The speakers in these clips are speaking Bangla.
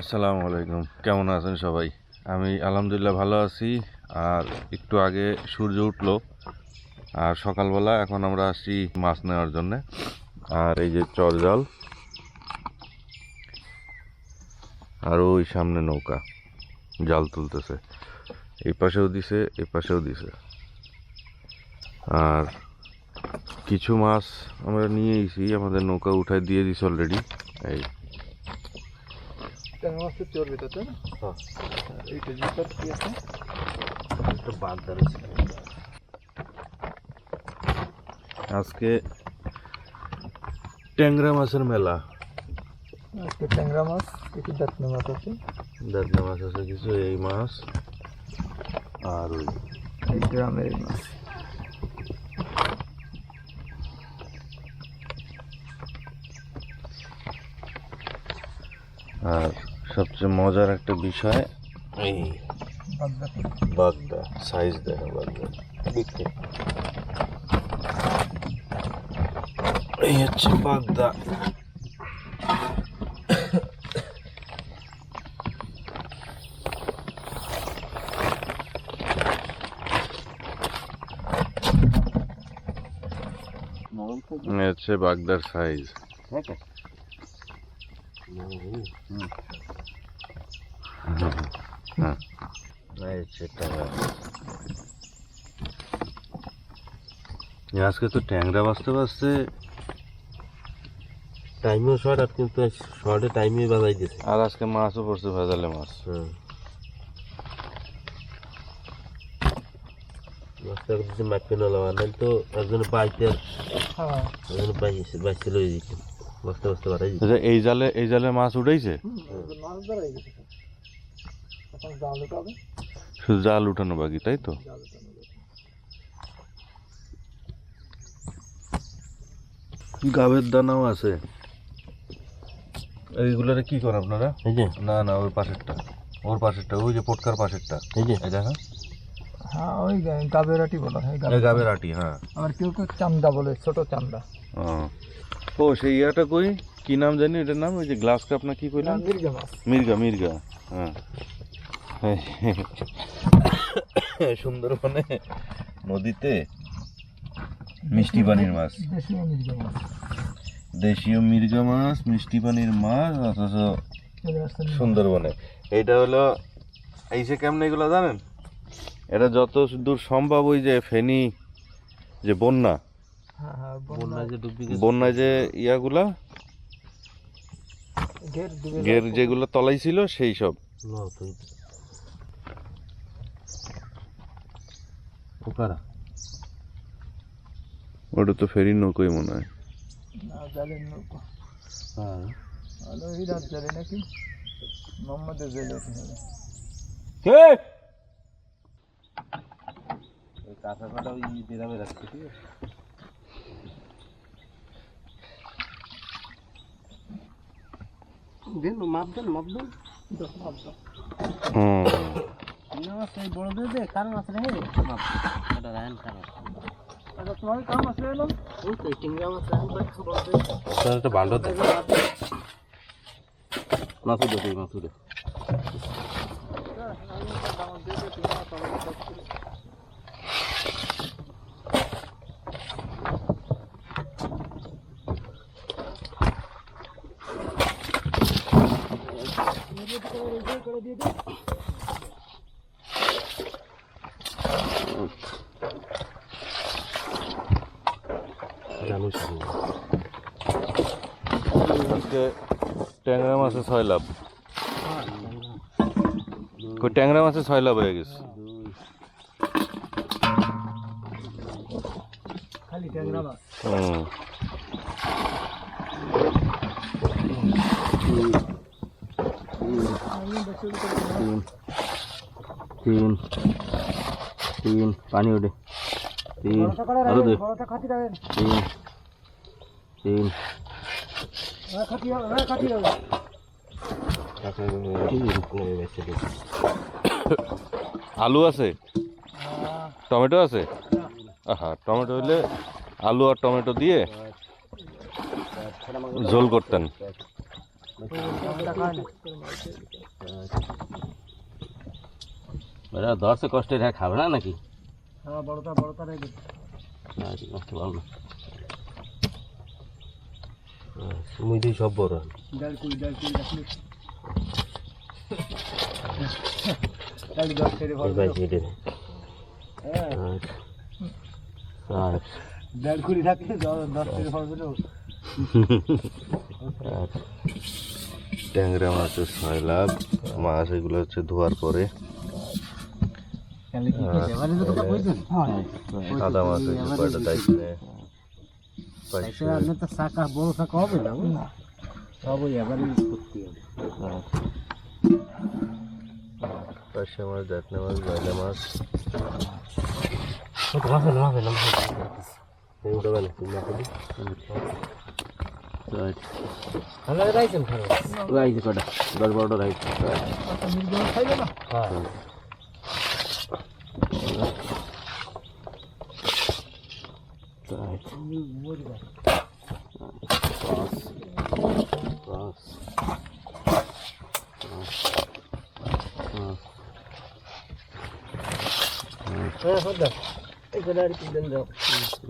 আসসালামু আলাইকুম। কেমন আছেন সবাই? আমি আলহামদুলিল্লাহ ভালো আছি। আর একটু আগে সূর্য উঠল। আর সকালবেলা এখন আমরা আসছি মাছ নেওয়ার জন্যে। আর এই যে চর চরজাল আর ওই সামনে নৌকা। জাল তুলতেছে। এই পাশেও দিছে, এই পাশেও দিছে। আর কিছু মাছ আমরা নিয়ে এসি আমাদের নৌকা উঠাই দিয়ে দিছে অলরেডি এই ট্যাংরা মাছের চোর ভিতর তাই না হ্যাঁ। এইটা জিনিসটা কি আছে আজকে ট্যাংরা মাছের মেলা আজকে ট্যাংরা মাছ কিছু দাঁতনা মাছ আছে দাদনা মাছ আছে কিছু এই মাছ আর ওই এই গ্রামের এই মাছ আর সবচেয়ে মজার একটা বিষয় এই বাগদা। বাগদা সাইজ দেখা বাগদা। দেখতে। এই হচ্ছে বাগদা। এই হচ্ছে বাগদার সাইজ হ্যাঁ ট্যাংরা আজকে তো ট্যাংরা বাঁচতে বাঁচতে টাইমেও শর্ট আর কিন্তু শর্টে টাইমে বাজাই দিছে। আর আজকে মাছও পড়ছে ভেজালে মাছ। মাছটা যদি মাপে না লাগান নাহলে তো একজন বাইতে হ্যাঁ। একজন বাইছে বাইছে লই দিত বসতে বসতে বাড়াই এই জালে এই জালে মাছ উঠেছে মাছ ধরা গেছে এখন জাল উঠাবে। শুধু জাল উঠানো বাকি তাই তো? জাল উঠানো গাবের দানাও আছে। এইগুলারে কি করেন আপনারা? এই যে। না না ওই পাশেরটা। ওর পাশেরটা ওই যে পটকার পাশেরটা। এই যে। এই দেখেন হ্যাঁ? ওই গা- গাবেরাটি বলা হয় গাবের আটি। হ্যাঁ। আবার কেউ কেউ চান্দা বলে ছোট চান্দা। ও। সেই ইয়াটা কই? কি নাম জানি এটার নাম? ওই যে গ্লাস কাপ না কি কইলাম মির্গা মির্গা মির্গা হ্যাঁ। সুন্দরবনে নদীতে মিষ্টি পানির মাছ। দেশীয় মির্গা মাছ। মিষ্টি পানির মাছ অথচ সুন্দরবনে। এইটা হলো এই যে কেমন এগুলো জানেন? এটা যত দূর সম্ভব ওই যে ফেনী যে বন্যা হ্যাঁ হ্যাঁ বন্যায় যে ইয়াগুলা গের যেগুলো তলাই ছিল সেই সব। ওকারা ওটা তো ফেরি নৌকোই মনে হয়। না জালের নৌকা। হ্যাঁ এই রাত জালে নাকি? মোহাম্মদের জেলে কে? কাঁচা কাটা ওই বেরামে রাখছে ঠিক আছে? দেন মাপ দেন মাপ দেন। মাপ দাও। এই বড় দিয়ে দে কারণ মাছ রেখে এটা রায়ন কারণ আচ্ছা তোমার কাম আছে এলাম ওই তো মাছ রায়ন বড় দিয়ে দে মাছু দে মাছু দে। জানুস আজকে ট্যাংরা মাছে ছয় লাভ কই ট্যাংরা মাছে ছয় লাভ হয়ে গেছে খালি ট্যাংরা মাছ হুম তিন তিন পানি ওঠে তিন আরও তিন তিন। হ্যাঁ হ্যাঁ আলু আছে? টমেটো আছে? আহা টমেটো হইলে আলু আর টমেটো দিয়ে ঝোল করতেন। বেটা ধরছে কষ্টে রেখে খাবে না নাকি? হ্যাঁ বড়টা বড়টা রেখে না কষ্ট ভালো। না মুই দিই সব বড়। কুড়ি কুড়ি রাখলি দশ কেটে হ্যাঁ। কুড়ি রাখলে দশ হবে তো ট্যাংরা মাছের ছয় লাখ মাছ এগুলো হচ্ছে ধোয়ার পরে তাহলে কি খেতে পারি তো তোকে বলছেন সাদা মাছের যে কয়টা দায়িত্বে? আপনি তো শাখা বড় শাখা হবে না সব ওই এবারে করতে হবে। পার্শে মাছ জাতনা মাছ বাইলা মাছ। ছোট মাছ না মাছ না? এই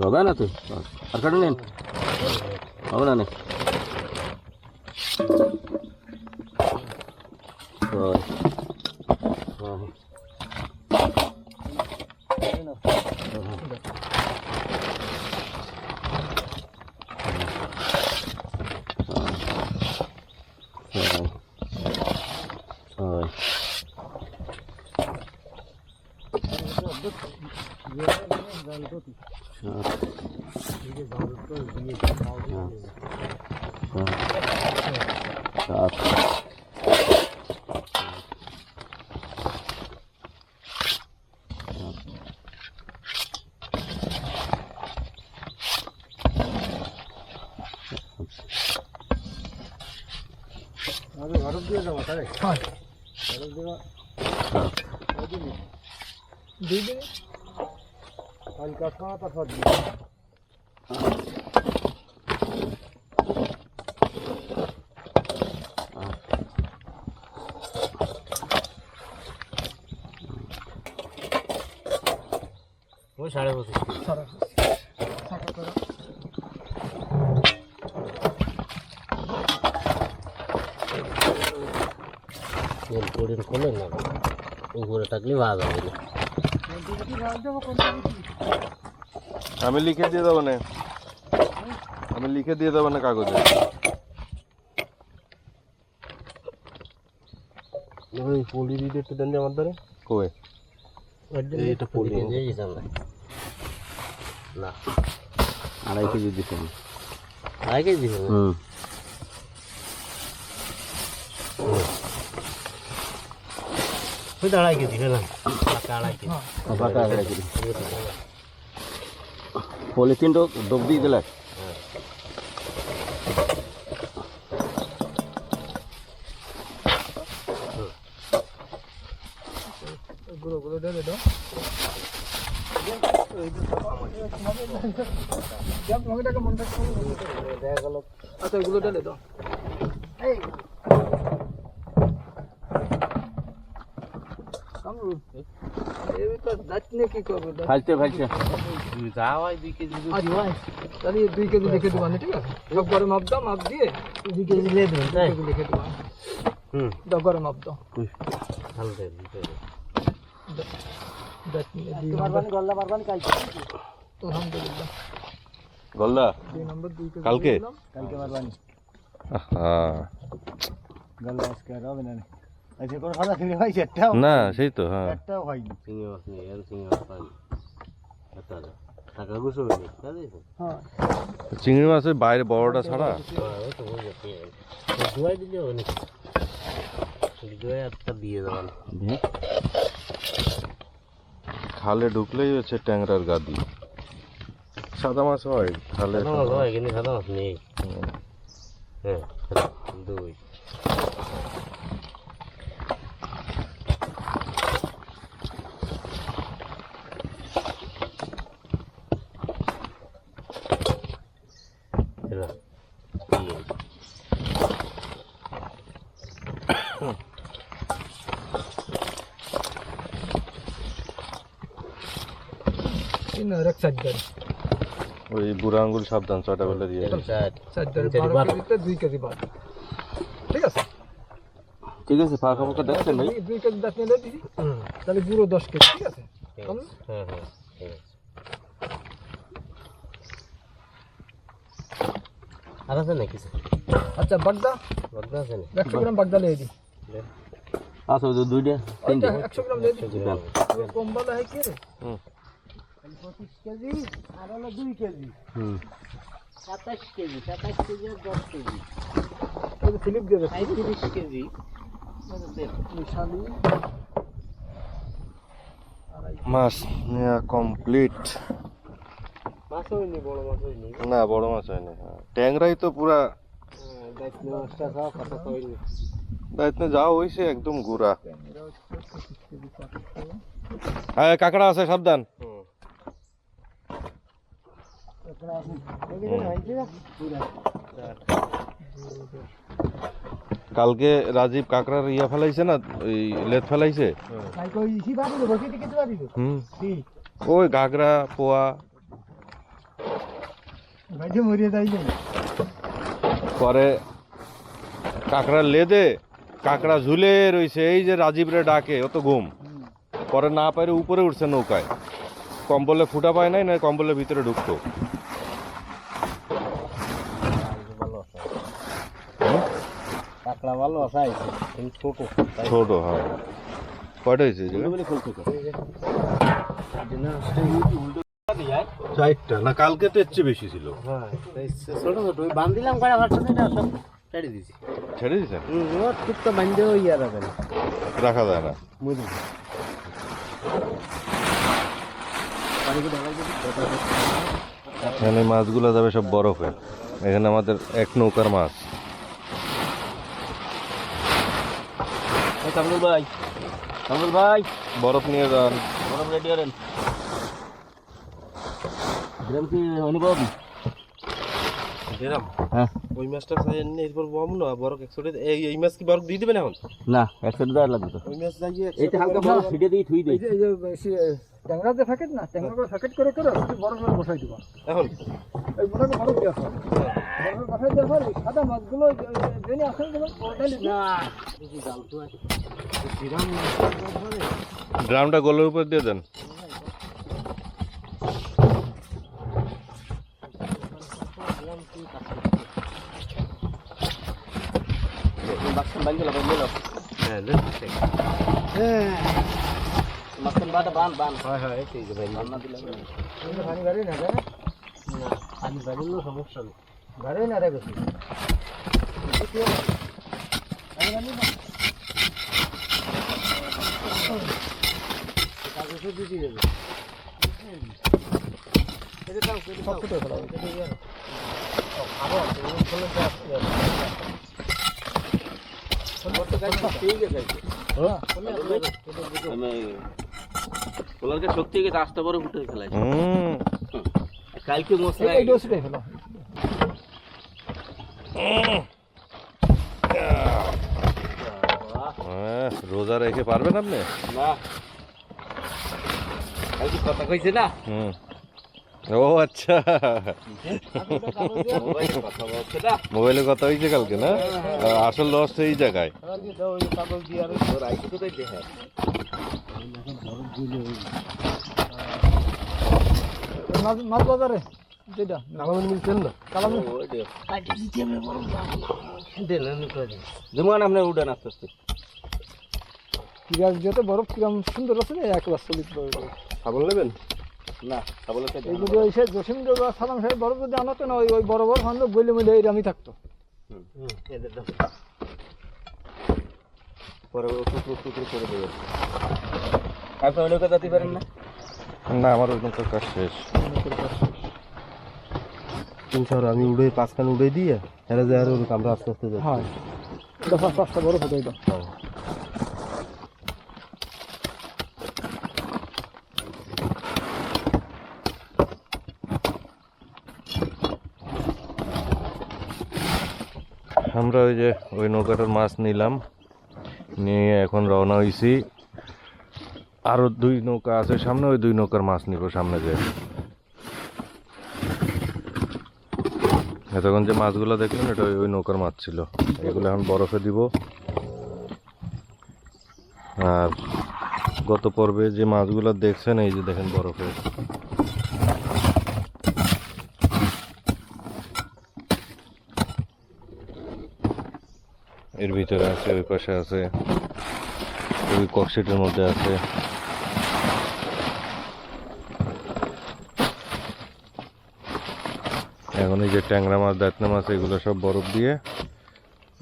రోగానా అక్కడ నేను అవునా ছয় আরে ঘর দিয়ে যাব তাই হ্যাঁ ঘর দেওয়া সাত দুই দিন হালকা সাত আর সাত দিন ওই সাড়ে পঁচিশ সারা সাকা তেল পড়ে খোলেন না উপরে থাকলে ভাজা হবে না। আমি লিখে দিয়ে দেবো না। আমি লিখে দিয়ে দেবো না কাগজে। ওই পলি দিতে একটু দেন আমার ধরে। কবে এইটা পলি দিয়েছেন না না। আড়াই কেজি দিছেন আড়াই কেজি দিছেন হুম। ওই তো আড়াই কেজি না পাকা আড়াই কেজি পাকা আড়াই কেজি পলিথিন তো ডুব দিয়ে দিলে গুলো দাও দেখা আচ্ছা এগুলো ঢেলে দাও এই ফালতে ফালতে। যাওয়াই দুই কেজি আজ ভাই তাহলে দুই কেজি লিখে দেবো ঠিক আছে সব করে মাপ দাও মাপ দিয়ে দুই কেজি নিয়ে দেবেন তাই কেজি লিখে দেবো হুম দাও করে মাপ দাও ভালো দিতে কালকে? কালকে হ্যাঁ গল্লা আজকে না। আজকে কোনো খাতা একটাও না সেই তো হ্যাঁ। একটাও হয়নি। চিংড়ি মাছের বাইরে বড়টা ছাড়া? ওই তো দুয়াই দিলে হবে দুয়াই একটা দিয়ে দেবেন খালে ঢুকলেই হচ্ছে ট্যাংরার গাদি। সাদা মাছ হয় খালে হয় কিন্তু সাদা মাছ নেই। হ্যাঁ দুই তিন ওই বুড়া আঙ্গুল সাবধান ছয়টা বেলা দিয়ে। দাঁড়ি বারো। কেজিতে দুই কেজি বাদ। ঠিক আছে? ঠিক আছে ফাঁকা ফাঁকা দেখছেন ভাই? দুই কেজি দাঁত নিলে দিবি তাহলে পুরো দশ কেজি ঠিক আছে? হ্যাঁ হ্যাঁ ঠিক আছে। আর আছে নাকি? আচ্ছা বাগদা? বদলা আছে না একশো গ্রাম বাগদা লিয়ে দিই ওই দুইটা ওইটা একশো গ্রাম লিয়ে দিই কম বালা হয় কি হুম। পঁচিশ কেজি আর হলো দুই কেজি। সাতাশ কেজি সাতাশ কেজি আর দশ কেজি। দিয়ে দেবে পঁয়ত্রিশ কেজি। মাছ নেওয়া কমপ্লিট। মাছ হয়নি বড় মাছ হয়নি। না বড় মাছ হয়নি হ্যাঁ। ট্যাংরাই তো পুরা দায়িত্ব হয়নি। দায়িত্ব যাওয়া হয়েছে একদম গুড়া। হ্যাঁ কাঁকড়া আছে সাবধান। কালকে রাজীব কাঁকড়ার ইয়া ফেলাইছে না, ওই লেদ ফেলাইছে? ওই ঘাগরা, পোয়া। পরে কাঁকড়ার লেদে কাঁকড়া ঝুলে রইছে, এই যে রাজীবরে ডাকে, অত ঘুম। পরে না পারে উপরে উঠছে নৌকায়। কম্বলে ফুটা পায় নাই না কম্বলের ভিতরে ঢুকতো কাঁকড়া ভালো আসাই কিন্তু ছোট ছোট হ্যাঁ। কয়টা হয়েছে এই বলে খুলতে চারটা না কালকে তো এর চেয়ে বেশি ছিল। হ্যাঁ ছোট ছোট ওই বান্ধিলাম কয়টা ভাত সব ছেড়ে দিছি ছেড়ে হুম ও টুকটা বান্ধে ওই আর রাখা যায় না। এখানে মাছগুলো যাবে সব বরফে এখানে আমাদের এক নৌকার মাছ। কামরুল ভাই। কামরুল ভাই। বরফ নিয়ে যান। বরফ রেডি করেন গ্রাম কি অনুভব এরাম হ্যাঁ। ওই মাছটা খাই এনে এরপর বম না বরফ একশো এই এই মাছ কি বরফ দিয়ে দিবেন এখন? না একশো দেওয়ার লাগবে তো। ওই মাছ যাইয়ে এইটা হালকা বরফ। ছিটে দিয়ে থুই দেই এই যে ট্যাংরা যে প্যাকেট না ট্যাংরা করে প্যাকেট করে করে বরফ বসাই দিবা। এখন? এই বরফ দেওয়া বরফে এই সাদা মাছগুলো ড্রামটা গলের উপর দিয়ে দেন। বাটা বান বান হয় হয় ঠিক আছে বান না দিলে হবে না। পানি গাড়ি না না পানি বাড়িলেও সমস্যা নেই। গাড়ি না। ওলারকে শক্তি গেছে আস্তে বড় ফুটে ফেলাই কালকে মশলা এই ডোসটাই ফেলা হ্যাঁ, রোজা রেখে পারবেন আপনি? না। কথা কইছে না? হুম। ও আচ্ছা। মোবাইলে কথা হয়েছে কালকে না? আসল লস এই জায়গায়। কাগজ দিয়ে আস্তে আস্তে। কিরাম যত বরফ কিরাম সুন্দর আছে না একবার চলিত সাবল নেবেন? না সাবলে এই যদি ওই সে জসিম সালাম সাহেব বরফ যদি আনাতো না ওই ওই বড় বড় ফান্ড বইলে মিলে এইরামই থাকতো। পরে টুকরো টুকরো করে আপনি ওই লোকে যেতে পারেন না? না আমার ওই কাজ শেষ। তিন শহর আমি উড়ে পাঁচখান উড়ে দিয়ে হেরে যায় আর আমরা আস্তে আস্তে যাই হ্যাঁ। এটা বরফ হতো এটা। আমরা ওই যে ওই নৌকাটার মাছ নিলাম। নিয়ে এখন রওনা হয়েছি আরও দুই নৌকা আছে সামনে ওই দুই নৌকার মাছ নিব সামনে যে। এতক্ষণ যে মাছগুলো দেখলেন, এটা ওই- নৌকার মাছ ছিল। এগুলো এখন বরফে দিব। আর গত পর্বে যে মাছগুলো দেখছেন, এই যে দেখেন বরফে। এর ভিতরে আছে, ওই পাশে আছে, ওই ককশিটের মধ্যে আছে। এখন এই যে ট্যাংরা মাছ, দাঁতনা মাছ, এগুলো সব বরফ দিয়ে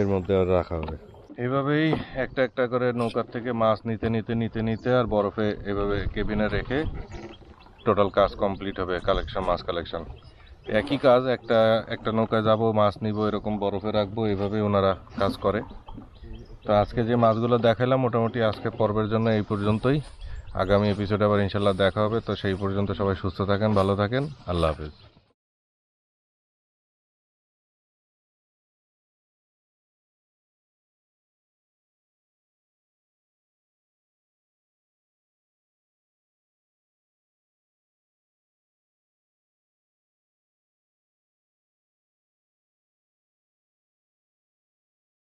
এর মধ্যে আর রাখা হবে। এভাবেই একটা একটা করে নৌকার থেকে মাছ নিতে নিতে নিতে নিতে আর বরফে এভাবে কেবিনে রেখে টোটাল কাজ কমপ্লিট হবে কালেকশন মাছ কালেকশন একই কাজ, একটা একটা নৌকায় যাব, মাছ নিব, এরকম বরফে রাখব, এভাবে ওনারা কাজ করে। তো আজকে যে মাছগুলো দেখালাম, মোটামুটি আজকে পর্বের জন্য এই পর্যন্তই। আগামী এপিসোডে আবার ইনশাল্লাহ দেখা হবে। তো সেই পর্যন্ত সবাই সুস্থ থাকেন, ভালো থাকেন। আল্লাহ হাফেজ।